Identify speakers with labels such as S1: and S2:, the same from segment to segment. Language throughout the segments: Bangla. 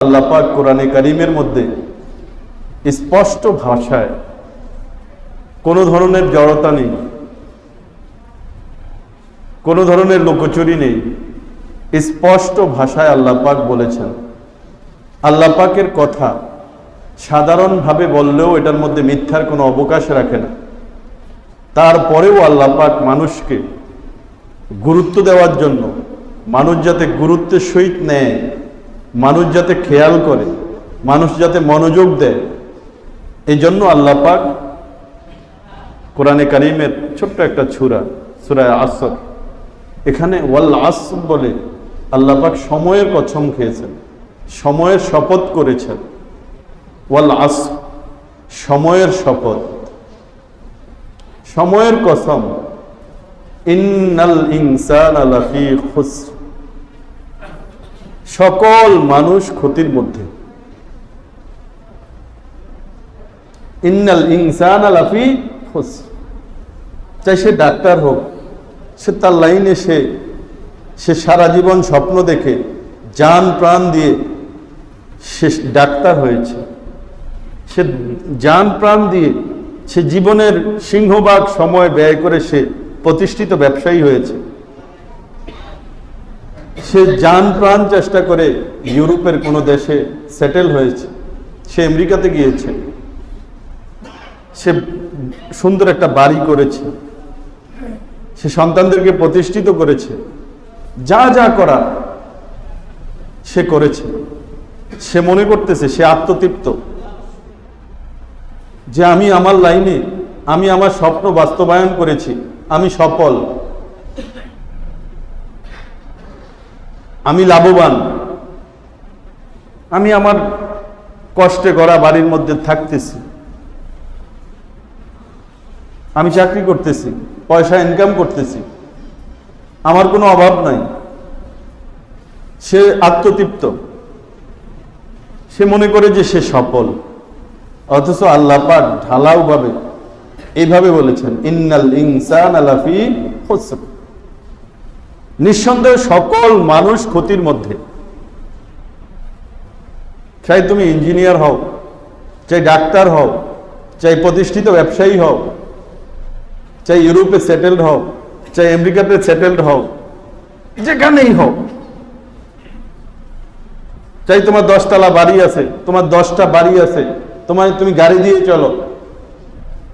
S1: আল্লাহ পাক কোরআনে কারিমের মধ্যে স্পষ্ট ভাষায় কোনো ধরনের জড়তা নেই, কোনো ধরনের লোকচুরি নেই, স্পষ্ট ভাষায় আল্লাহ পাক বলেছেন। আল্লাহ পাকের কথা সাধারণভাবে বললেও এটার মধ্যে মিথ্যার কোনো অবকাশ রাখে না। তারপরেও আল্লাহ পাক মানুষকে গুরুত্ব দেওয়ার জন্য, মানুষ যাতে গুরুত্বের সহিত নেয় মানুষ যাতে খেয়াল করে, মানুষ যাতে মনোযোগ দেয় এই জন্য আল্লাহ পাক কোরআনে কারিমের ছোট্ট একটা ছুরা সুরায় আসর এখানে ওয়াল আস বলে আল্লাহ পাক সময়ের কসম খেয়েছেন, সময়ের শপথ করেছেন। ওয়াল আস সময়ের শপথ। সময়ের কসম, ইন্নাল ইনসান লাফি খুসর। সকল মানুষ ক্ষতির মধ্যে। ইন্নাল ইনসান চাই সে ডাক্তার হোক, সে তার লাইনে সে সে সারা জীবন স্বপ্ন দেখে যান প্রাণ দিয়ে সে ডাক্তার হয়েছে। সে যান প্রাণ দিয়ে সে জীবনের সিংহভাগ সময় ব্যয় করে সে প্রতিষ্ঠিত ব্যবসায়ী হয়েছে। সে যান প্রাণ চেষ্টা করে ইউরোপের কোনো দেশে সেটেল হয়েছে। সে আমেরিকাতে গিয়েছে। সে সুন্দর একটা বাড়ি করেছে। সে সন্তানদেরকে প্রতিষ্ঠিত করেছে। যা যা করা সে করেছে। সে মনে করতেছে, সে আত্মতৃপ্ত। যে আমি আমার লাইনে, আমি আমার স্বপ্ন বাস্তবায়ন করেছি, আমি সফল। আমি লাভবান। আমি আমার কষ্টে গড়া বাড়ির মধ্যে থাকতেছি। আমি চাকরি করতেছি, পয়সা ইনকাম করতেছি। আমার কোনো অভাব নাই। সে আত্মতৃপ্ত। সে মনে করে যে সে সফল। অথচ আল্লাহ ঢালাও ভাবে এইভাবে বলেছেন, ইন্নাল ইনসান আলাফি খুসর। নিঃসন্দেহে সকল মানুষ ক্ষতির মধ্যে। চাই তুমি ইঞ্জিনিয়ার হও, চাই ডাক্তার হও, চাই প্রতিষ্ঠিত ব্যবসায়ী হও, চাই ইউরোপে সেটেলড হও, চাই আমেরিকাতে সেটেলড হও, যেখানেই হও। চাই তোমার দশতলা বাড়ি আছে, তোমার দশটা বাড়ি আছে, তোমার তুমি গাড়ি দিয়ে চলো,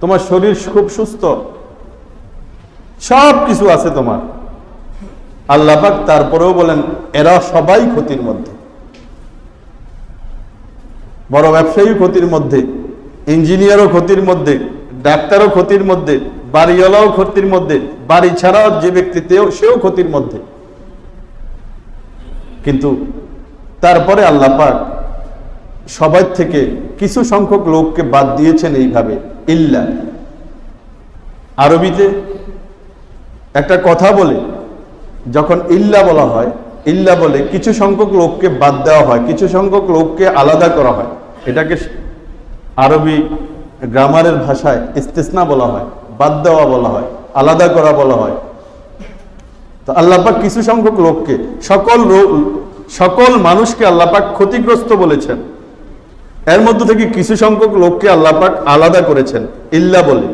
S1: তোমার শরীর খুব সুস্থ সব কিছু আছে তোমার। আল্লাপাক তারপরেও বলেন, এরা সবাই ক্ষতির মধ্যে। বড় ব্যবসায়ী ক্ষতির মধ্যে, ইঞ্জিনিয়ারও ক্ষতির মধ্যে, ডাক্তারও ক্ষতির মধ্যে, বাড়িওয়ালাও ক্ষতির মধ্যে, বাড়ি ছাড়াও যে ব্যক্তিতেও সেও ক্ষতির মধ্যে। কিন্তু তারপরে আল্লাহ পাক সবার থেকে কিছু সংখ্যক লোককে বাদ দিয়েছেন এইভাবে। ইল্লা। আরবিতে একটা কথা বলে যখন ইল্লা বলা হয়, ইল্লা বলে কিছু সংখ্যক লোককে বাদ দেওয়া হয়, কিছু সংখ্যক লোককে আলাদা করা হয়। এটাকে আরবি গ্রামারের ভাষায় ইস্তেসনা বলা হয়, বাদ দেওয়া বলা হয়, আলাদা করা বলা হয়। তো আল্লাপাক কিছু সংখ্যক লোককে, সকল সকল মানুষকে আল্লাপাক ক্ষতিগ্রস্ত বলেছেন। এর মধ্যে থেকে কিছু সংখ্যক লোককে আল্লাপাক আলাদা করেছেন, ইল্লা বলে।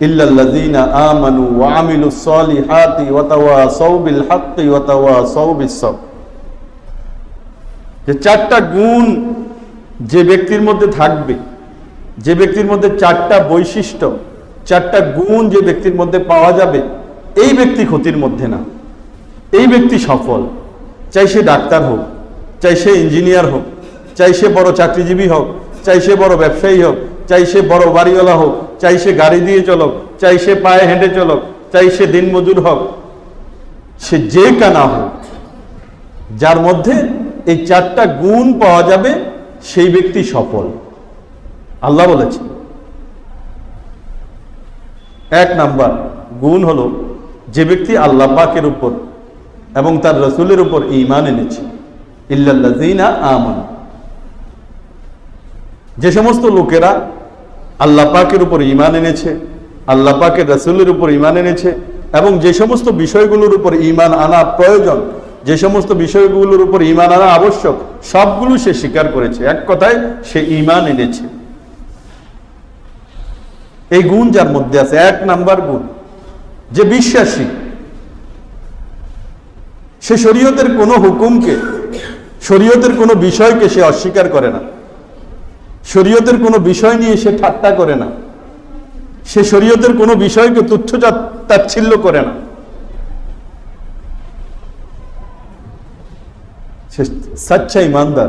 S1: ইল্লাল্লাযীনা আমানু ওয়া আমিলুস সলিহাতি ওয়া তাওয়াসাউ বিল হাক্কি ওয়া তাওয়াসাউ যে চারটা গুণ যে ব্যক্তির মধ্যে থাকবে, যে ব্যক্তির মধ্যে চারটা বৈশিষ্ট্য, চারটা গুণ যে ব্যক্তির মধ্যে পাওয়া যাবে, এই ব্যক্তি ক্ষতির মধ্যে না। এই ব্যক্তি সফল। চাই সে ডাক্তার হোক, চাই সে ইঞ্জিনিয়ার হোক, চাই সে বড় চাকরিজীবী হোক, চাই সে বড় ব্যবসায়ী হোক চাই সে বড় বাড়িওয়ালা হোক, চাই সে গাড়ি দিয়ে চলক, চাই সে পায়ে হেঁটে চলক, চাই সে দিনমজুর হোক, সে যে কানা হোক, যার মধ্যে এই চারটা গুণ পাওয়া যাবে, সেই ব্যক্তি সফল। আল্লাহ বলেছে। এক নাম্বার গুণ হলো যে ব্যক্তি আল্লাহ পাকের উপর এবং তার রসুলের উপর ইমান এনেছে। ইল্লাল্লাযীনা আমান। যে সমস্ত লোকেরা আল্লাহ পাকের উপর ইমান এনেছে, আল্লাহ পাকের রসুলের উপর ইমান এনেছে, এবং যে সমস্ত বিষয়গুলোর উপর ইমান আনা প্রয়োজন, যে সমস্ত বিষয়গুলোর উপর ইমান আনা আবশ্যক, সবগুলো সে স্বীকার করেছে। এক কথায়, সে ইমান এনেছে। এই গুণ যার মধ্যে আছে, এক নাম্বার গুণ, যে বিশ্বাসী, সে শরীয়তের কোনো হুকুমকে, শরীয়তের কোনো বিষয়কে সে অস্বীকার করে না। শরীয়তের কোনো বিষয় নিয়ে সে ঠাট্টা করে না। সে শরীয়তের কোনো বিষয়কে তুচ্ছ তাচ্ছিল্য করে না। সে সাচ্চা ইমানদার।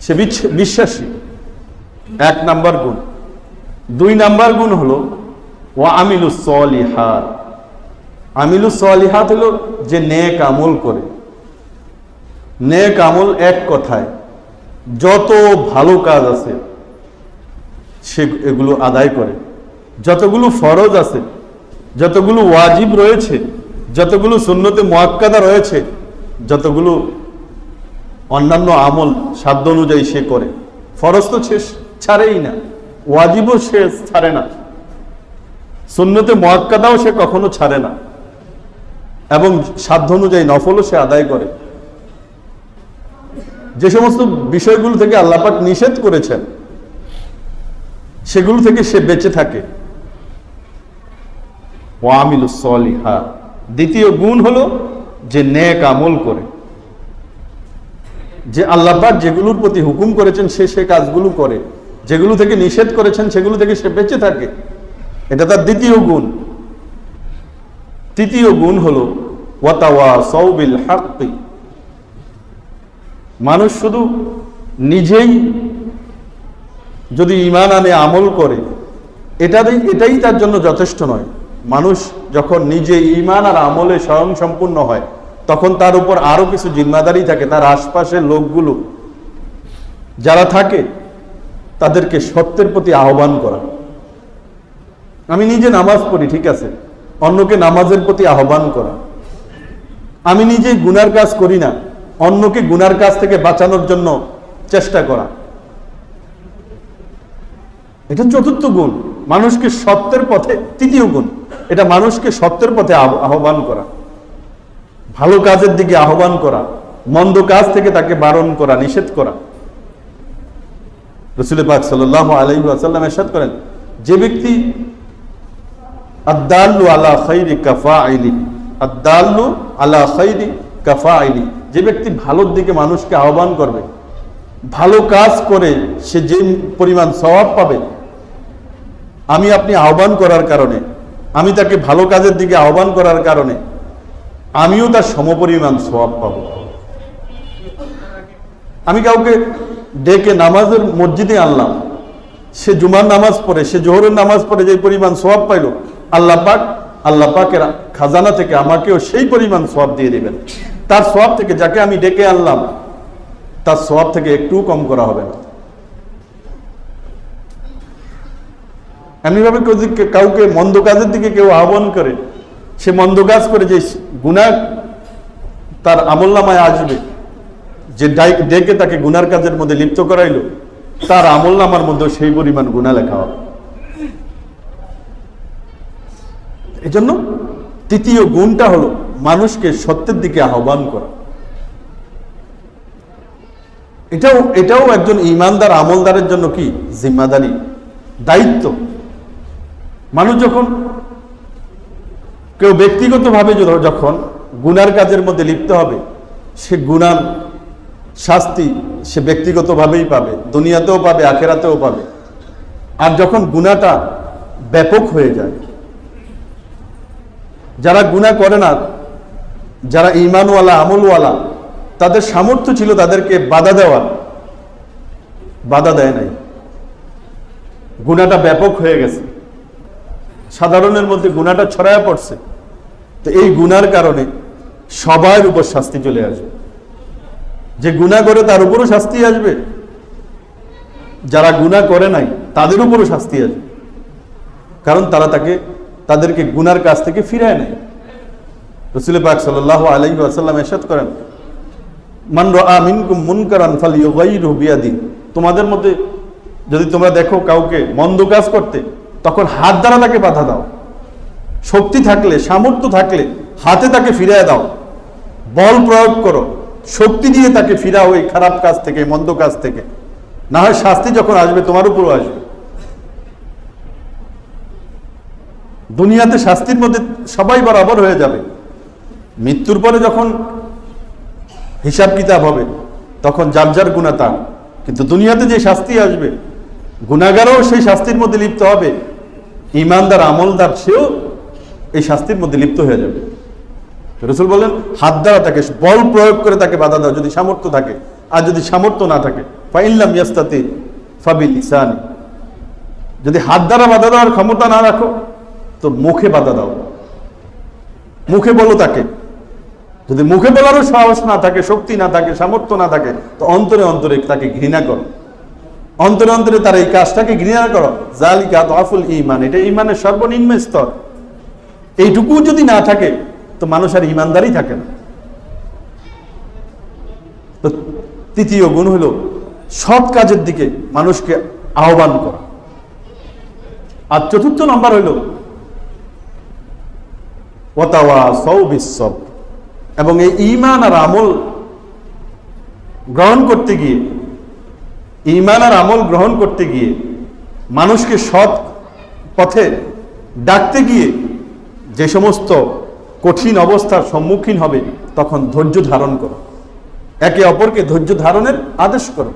S1: সে বিশ্বাসী। এক নাম্বার গুণ। দুই নাম্বার গুণ হলো ও আমিলু সলিহাত। আমিলু সলিহাত হলো যে নেক আমল করে। নেক আমল এক কথায়। যত ভালো কাজ আছে, সে এগুলো আদায় করে। যতগুলো ফরজ আছে, যতগুলো ওয়াজিব রয়েছে, যতগুলো সুন্নতে মোয়াক্কাদা রয়েছে, যতগুলো অন্যান্য আমল সাধ্য অনুযায়ী সে করে। ফরজ তো সে ছাড়েই না। ওয়াজিবও সে ছাড়ে না। সুন্নতে মোয়াক্কাদাও সে কখনো ছাড়ে না। এবং সাধ্য অনুযায়ী নফলও সে আদায় করে। যে সমস্ত বিষয়গুলো থেকে আল্লাপাক নিষেধ করেছেন, সেগুলো থেকে সে বেঁচে থাকে। দ্বিতীয় গুণ হলো যে নেক আমল করে। যে আল্লাপাক যেগুলোর প্রতি হুকুম করেছেন, সে সে কাজগুলো করে। যেগুলো থেকে নিষেধ করেছেন, সেগুলো থেকে সে বেঁচে থাকে। এটা তার দ্বিতীয় গুণ। তৃতীয় গুণ হলো ওয়াতাওয়া সৌবিল হাক্কি। মানুষ শুধু নিজেই যদি ইমান আনে, আমল করে এটাই এটাই তার জন্য যথেষ্ট নয়। মানুষ যখন নিজে ইমান আর আমলে স্বয়ং সম্পূর্ণ হয়, তখন তার উপর আরও কিছু জিম্মাদারি থাকে। তার আশপাশের লোকগুলো যারা থাকে, তাদেরকে সত্যের প্রতি আহ্বান করা। আমি নিজে নামাজ পড়ি, ঠিক আছে? অন্যকে নামাজের প্রতি আহ্বান করা। আমি নিজে গুনার কাজ করি না। অন্যকে গুনার কাজ থেকে বাঁচানোর জন্য চেষ্টা করা। এটা চতুর্থ গুণ। মানুষকে সত্যের পথে, তৃতীয় গুণ। এটা মানুষকে সত্যের পথে আহ্বান করা। ভালো কাজের দিকে আহ্বান করা। মন্দ কাজ থেকে তাকে বারণ করা, নিষেধ করা। রসুল পাক সাল্লাহ আলাইসাল্লাম করেন, যে ব্যক্তি আদাল্লু আলা খৈরি কাফা আদাল্লু আইলি যে ব্যক্তি ভালোর দিকে মানুষকে আহ্বান করবে, ভালো কাজ করে সে যে পরিমাণ স্বভাব পাবে, আমি আপনি আহ্বান করার কারণে, আমি তাকে ভালো কাজের দিকে আহ্বান করার কারণে, আমিও তার সমপরিমাণ স্বভাব পাবো। আমি কাউকে ডেকে নামাজের মসজিদে আনলাম, সে জুমার নামাজ পড়ে, সে জোহরের নামাজ পড়ে যে পরিমাণ সোয়াব পাইল, আল্লাহ পাক, আল্লাহ পাকের খাজানা থেকে আমাকেও সেই পরিমাণ সোয়াব দিয়ে দিবেন। তার সব থেকে যাকে আমি ডেকে আনলাম, তার সব থেকে একটু কম করা হবে না। এমনিভাবে কেউ কাউকে মন্দ কাজের দিকে কেউ আহ্বান করে, সে মন্দ কাজ করে যে গুণা তার আমল নামায় আসবে, যে ডেকে তাকে গুনার কাজের মধ্যে লিপ্ত করাইল, তার আমল নামার মধ্যে সেই পরিমাণ গুণা লেখা হবে। এই জন্য তৃতীয় গুণটা হলো মানুষকে সত্যের দিকে আহ্বান করা। এটাও এটাও একজন ইমানদার, আমলদারের জন্য কি? জিম্মাদারি। দায়িত্ব। মানুষ যখন, কেউ ব্যক্তিগতভাবে যখন গুনার কাজের মধ্যে লিপ্ত হবে, সে গুনার শাস্তি সে ব্যক্তিগতভাবেই পাবে, দুনিয়াতেও পাবে, আখেরাতেও পাবে। আর যখন গুনাটা ব্যাপক হয়ে যায়, যারা গুণা করে না যারা ইমানওয়ালা আমলওয়ালা, তাদের সামর্থ্য ছিল তাদেরকে বাধা দেওয়ার। বাধা দেয় নাই। গুণাটা ব্যাপক হয়ে গেছে। সাধারণের মধ্যে গুণাটা ছড়ায়া পড়ছে। তো এই গুনার কারণে সবার উপর শাস্তি চলে আসবে। যে গুণা করে তার উপরও শাস্তি আসবে। যারা গুণা করে নাই, তাদের উপরও শাস্তি আসবে। কারণ তারা তাকে, তাদেরকে গুনার কাছ থেকে ফিরায় নেয়। রসুল পাক সাল্লাহ আলাইহি আসাল্লাম করেন, মান বিয়াদি। তোমাদের মধ্যে যদি তোমরা দেখো কাউকে মন্দ কাজ করতে, তখন হাত দ্বারা তাকে বাধা দাও। শক্তি থাকলে, সামর্থ্য থাকলে হাতে তাকে ফিরিয়ে দাও। বল প্রয়োগ করো, শক্তি দিয়ে তাকে ফিরাও ওই খারাপ কাজ থেকে, মন্দ কাজ থেকে। না হয় শাস্তি যখন আসবে, তোমার উপরও আসবে। দুনিয়াতে শাস্তির মধ্যে সবাই বরাবর হয়ে যাবে। মৃত্যুর পরে যখন হিসাব কিতাব হবে, তখন যার যার গুণা তার। কিন্তু দুনিয়াতে যে শাস্তি আসবে গুণাগারও সেই শাস্তির মধ্যে লিপ্ত হবে। ইমানদার, আমলদার, সেও এই শাস্তির মধ্যে লিপ্ত হয়ে যাবে। রসুল বললেন, হাত দ্বারা তাকে বল প্রয়োগ করে তাকে বাধা দাও, যদি সামর্থ্য থাকে। আর যদি সামর্থ্য না থাকে, ফাইল্লাম ইয়াস্তাতি ফাবিল ইসানি যদি হাত দ্বারা বাধা দেওয়ার ক্ষমতা না রাখো, তো মুখে বাধা দাও। মুখে বলো তাকে যদি মুখে বলারও সাহস না থাকে, শক্তি না থাকে, সামর্থ্য না থাকে, তো অন্তরে অন্তরে তাকে ঘৃণা করো। অন্তরে অন্তরে তার এই কাজটাকে ঘৃণা করো। জালিকা আফুল ইমান এটা ইমানের সর্বনিম্ন স্তর। এইটুকু যদি না থাকে, তো মানুষ আর ইমানদারই থাকে না। তো তৃতীয় গুণ হলো, সৎ কাজের দিকে মানুষকে আহ্বান করা। আর চতুর্থ নম্বর ওতাওয়া সৌ বিশ্বব এবং এই ইমান আর আমল গ্রহণ করতে গিয়ে ইমান আর আমল গ্রহণ করতে গিয়ে, মানুষকে সৎ পথে ডাকতে গিয়ে যে সমস্ত কঠিন অবস্থার সম্মুখীন হবে, তখন ধৈর্য ধারণ করো। একে অপরকে ধৈর্য ধারণের আদেশ করো।